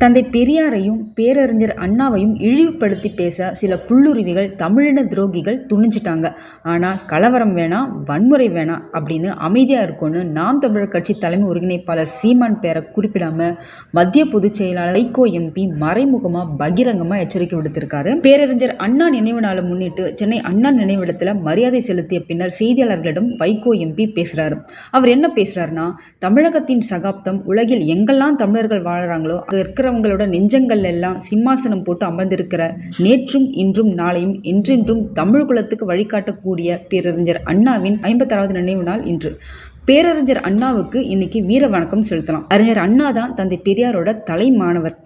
தந்தை பெரியாரையும் பேரறிஞர் அண்ணாவையும் இழிவுபடுத்தி பேச சில புல்லுருவிகள் தமிழின துரோகிகள் துணிஞ்சிட்டாங்க. ஆனால் கலவரம் வேணாம் வன்முறை வேணாம் அப்படின்னு அமைதியாக இருக்கும்னு நாம் தமிழர் கட்சி தலைமை ஒருங்கிணைப்பாளர் சீமான் பேரை குறிப்பிடாம மத்திய பொதுச் செயலாளர் வைகோ எம்பி மறைமுகமாக பகிரங்கமாக எச்சரிக்கை விடுத்திருக்காரு. பேரறிஞர் அண்ணா நினைவு நாளை முன்னிட்டு சென்னை அண்ணா நினைவிடத்தில் மரியாதை செலுத்திய பின்னர் செய்தியாளர்களிடம் வைகோ எம்பி பேசுகிறாரு அவர் என்ன பேசுகிறாருன்னா தமிழகத்தின் சகாப்தம் உலகில் எங்கெல்லாம் தமிழர்கள் வாழறாங்களோ இருக்கிற இருக்கிறவங்களோட நெஞ்சங்கள் எல்லாம் சிம்மாசனம் போட்டு அமர்ந்திருக்கிற நேற்றும் இன்றும் நாளையும் என்றென்றும் தமிழ் குலத்துக்கு வழிகாட்டக்கூடிய பேரறிஞர் அண்ணாவின் ஐம்பத்தாறாவது நினைவு நாள் இன்று. பேரறிஞர் அண்ணாவுக்கு இன்னைக்கு வீர வணக்கம் செலுத்தலாம். அறிஞர் அண்ணா தான் தந்தை பெரியாரோட தலை மாணவர்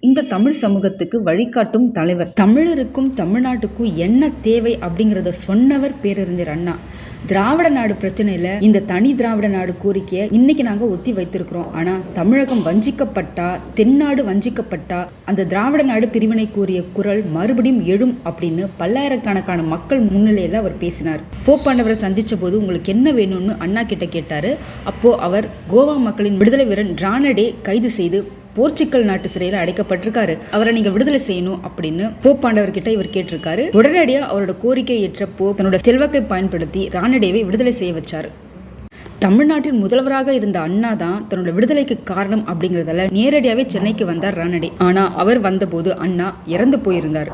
இந்த தமிழ் சமூகத்துக்கு வழிகாட்டும் தலைவர். தமிழருக்கும் தமிழ்நாட்டுக்கும் என்ன தேவை அப்படிங்கிறத சொன்னவர் பேரறிஞர் அண்ணா. திராவிட நாடு பிரச்சனையில இந்த தனி திராவிட நாடு கோரிக்கையை இன்னைக்கு நாங்க ஒத்தி வைத்திருக்கிறோம். ஆனா தமிழகம் வஞ்சிக்கப்பட்டா தென்னாடு வஞ்சிக்கப்பட்டா அந்த திராவிட நாடு பிரிவினை கூறிய குரல் மறுபடியும் எழும் அப்படின்னு பல்லாயிரக்கணக்கான மக்கள் முன்னிலையில அவர் பேசினார். போப்பாண்டவரை சந்திச்ச போது உங்களுக்கு என்ன வேணும்னு அண்ணா கிட்ட விட்டார். அப்போ அவர் கோவா மக்களின் விடுதலை வீரன் ரானடே கைது செய்து போர்ச்சுக்கல் நாட்டு சிறையில் அடைக்கப்பட்டிருக்காரு. அவரை நீங்க விடுதலை செய்யணும் அப்படின்னு போப்பாண்டவர் கிட்ட இவர் கேட்டிருக்காரு. உடனடியாக அவரோட கோரிக்கை ஏற்ற போப் தன்னோட செல்வாக்கை பயன்படுத்தி ராணடேவை விடுதலை செய்ய வச்சார். தமிழ்நாட்டின் முதல்வராக இருந்த அண்ணா தான் தன்னோட விடுதலைக்கு காரணம் அப்படிங்கிறதால நேரடியாவே சென்னைக்கு வந்தார் ராணடே ஆனா அவர் வந்தபோது அண்ணா இறந்து போயிருந்தார்.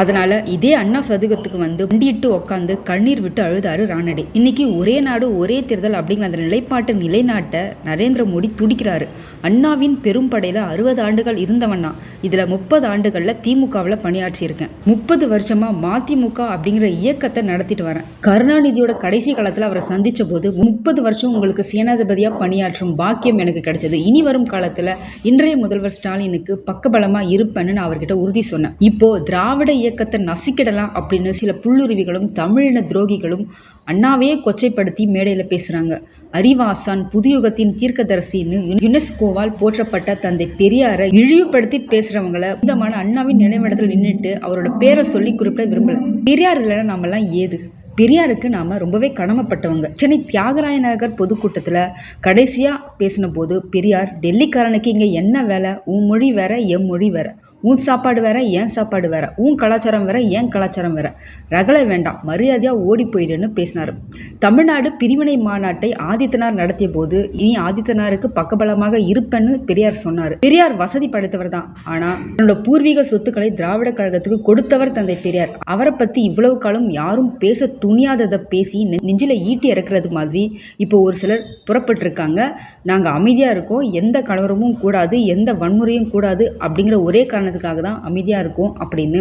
அதனால இதே அண்ணா சதுகத்துக்கு வந்து வண்டியிட்டு உட்காந்து கண்ணீர் விட்டு அழுதாரு ராணடே. இன்னைக்கு ஒரே நாடு ஒரே தேர்தல் அப்படிங்கிற அந்த நிலைப்பாட்டை நிலைநாட்ட நரேந்திர மோடி துடிக்கிறாரு. அண்ணாவின் பெரும் படையில அறுபது ஆண்டுகள் இருந்தவண்ணா. இதில் முப்பது ஆண்டுகளில் திமுகவில் பணியாற்றியிருக்கேன். முப்பது வருஷமா மதிமுக அப்படிங்கிற இயக்கத்தை நடத்திட்டு வரேன். கருணாநிதியோட கடைசி காலத்தில் அவரை சந்தித்த போது முப்பது வருஷம் உங்களுக்கு சேனாதிபதியாக பணியாற்றும் பாக்கியம் எனக்கு கிடைச்சது. இனி வரும் காலத்தில் இன்றைய முதல்வர் ஸ்டாலினுக்கு பக்கபலமாக இருப்பேன்னு நான் அவர்கிட்ட உறுதி சொன்னேன். இப்போ திராவிட இயக்கத்தை நசிக்கிடலாம் அப்படின்னு சில புல்லுருவிகளும் தமிழின துரோகிகளும் அண்ணாவே கொச்சைப்படுத்தி மேடையில் பேசுகிறாங்க அறிவாசான் புதுயுகத்தின் தீர்க்கதரிசின்னு யுனெஸ்கோவால் போற்றப்பட்ட தந்தை பெரியாரை இழிவுபடுத்தி பேசுறவங்கள விதமான அண்ணாவின் நினைவிடத்தில் நின்றுட்டு அவரோட பேரை சொல்லி குறிப்பிட விரும்பல. பெரியார் இல்லைன்னா நாமெல்லாம் ஏது? பெரியாருக்கு நாம ரொம்பவே கடமைப்பட்டவங்க. சென்னை தியாகராய நகர் பொதுக்கூட்டத்தில் கடைசியாக பேசின போது பெரியார் டெல்லிக்காரனுக்கு இங்கே என்ன வேலை? உன் மொழி வேற என் மொழி வேற. உன் சாப்பாடு வேற ஏன் சாப்பாடு வேற உன் கலாச்சாரம் வேற ஏன் கலாச்சாரம் வேற. ரகலை வேண்டாம் மரியாதையாக ஓடி போயிடுன்னு பேசினார். தமிழ்நாடு பிரிவினை மாநாட்டை ஆதித்தனார் நடத்திய போது இனி ஆதித்தனாருக்கு பக்கபலமாக இருப்பேன்னு பெரியார் சொன்னார். பெரியார் வசதி படைத்தவர் தான். ஆனால் தன்னோட பூர்வீக சொத்துக்களை திராவிட கழகத்துக்கு கொடுத்தவர் தந்தை பெரியார். அவரை பற்றி இவ்வளவு காலம் யாரும் பேச துணியாததை பேசி நெ- நெஞ்சில ஈட்டி இறக்குறது மாதிரி இப்போ ஒரு சிலர் புறப்பட்டிருக்காங்க. நாங்கள் அமைதியாக இருக்கோம். எந்த கலவரமும் கூடாது எந்த வன்முறையும் கூடாது அப்படிங்கிற ஒரே காரணம் காரணத்துக்காக தான் அமைதியாக இருக்கும் அப்படின்னு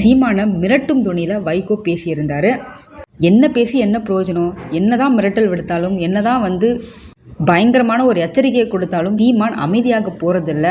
சீமான மிரட்டும் துணியில் வைகோ பேசியிருந்தாரு. என்ன பேசி என்ன பிரயோஜனம்? என்னதான் மிரட்டல் விடுத்தாலும் என்னதான் வந்து பயங்கரமான ஒரு எச்சரிக்கையை கொடுத்தாலும் சீமான் அமைதியாக போறதில்ல.